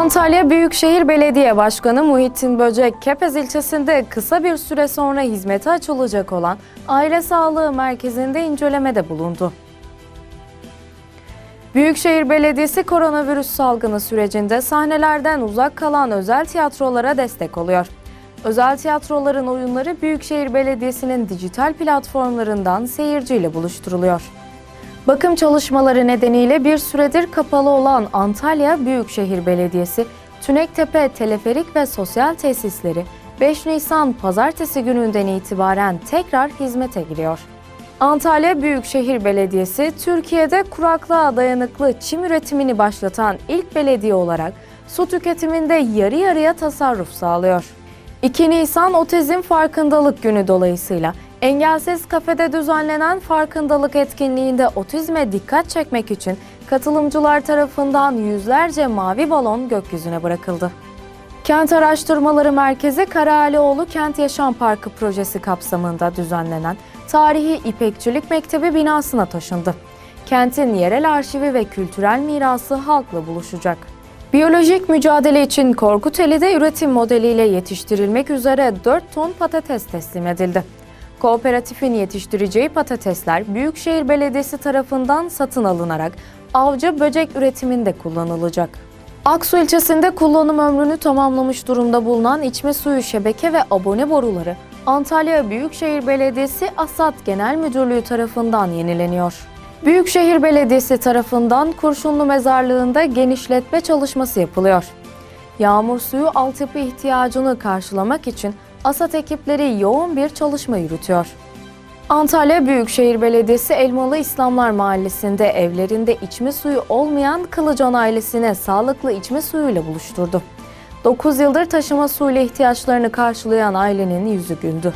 Antalya Büyükşehir Belediye Başkanı Muhittin Böcek, Kepez ilçesinde kısa bir süre sonra hizmete açılacak olan Aile Sağlığı Merkezi'nde incelemede bulundu. Büyükşehir Belediyesi koronavirüs salgını sürecinde sahnelerden uzak kalan özel tiyatrolara destek oluyor. Özel tiyatroların oyunları Büyükşehir Belediyesi'nin dijital platformlarından seyirciyle buluşturuluyor. Bakım çalışmaları nedeniyle bir süredir kapalı olan Antalya Büyükşehir Belediyesi, Tünektepe Teleferik ve Sosyal Tesisleri 5 Nisan Pazartesi gününden itibaren tekrar hizmete giriyor. Antalya Büyükşehir Belediyesi, Türkiye'de kuraklığa dayanıklı çim üretimini başlatan ilk belediye olarak su tüketiminde yarı yarıya tasarruf sağlıyor. 2 Nisan Otizm Farkındalık Günü dolayısıyla Engelsiz Kafede düzenlenen farkındalık etkinliğinde otizme dikkat çekmek için katılımcılar tarafından yüzlerce mavi balon gökyüzüne bırakıldı. Kent Araştırmaları Merkezi Karahalioğlu Kent Yaşam Parkı projesi kapsamında düzenlenen Tarihi İpekçilik Mektebi binasına taşındı. Kentin yerel arşivi ve kültürel mirası halkla buluşacak. Biyolojik mücadele için Korkuteli'de üretim modeliyle yetiştirilmek üzere 4 ton patates teslim edildi. Kooperatifin yetiştireceği patatesler Büyükşehir Belediyesi tarafından satın alınarak avcı böcek üretiminde kullanılacak. Aksu ilçesinde kullanım ömrünü tamamlamış durumda bulunan içme suyu şebeke ve abone boruları Antalya Büyükşehir Belediyesi Asat Genel Müdürlüğü tarafından yenileniyor. Büyükşehir Belediyesi tarafından Kurşunlu Mezarlığı'nda genişletme çalışması yapılıyor. Yağmur suyu altyapı ihtiyacını karşılamak için ASAT ekipleri yoğun bir çalışma yürütüyor. Antalya Büyükşehir Belediyesi Elmalı İslamlar Mahallesi'nde evlerinde içme suyu olmayan Kılıcan ailesine sağlıklı içme suyuyla buluşturdu. 9 yıldır taşıma suyuyla ihtiyaçlarını karşılayan ailenin yüzü güldü.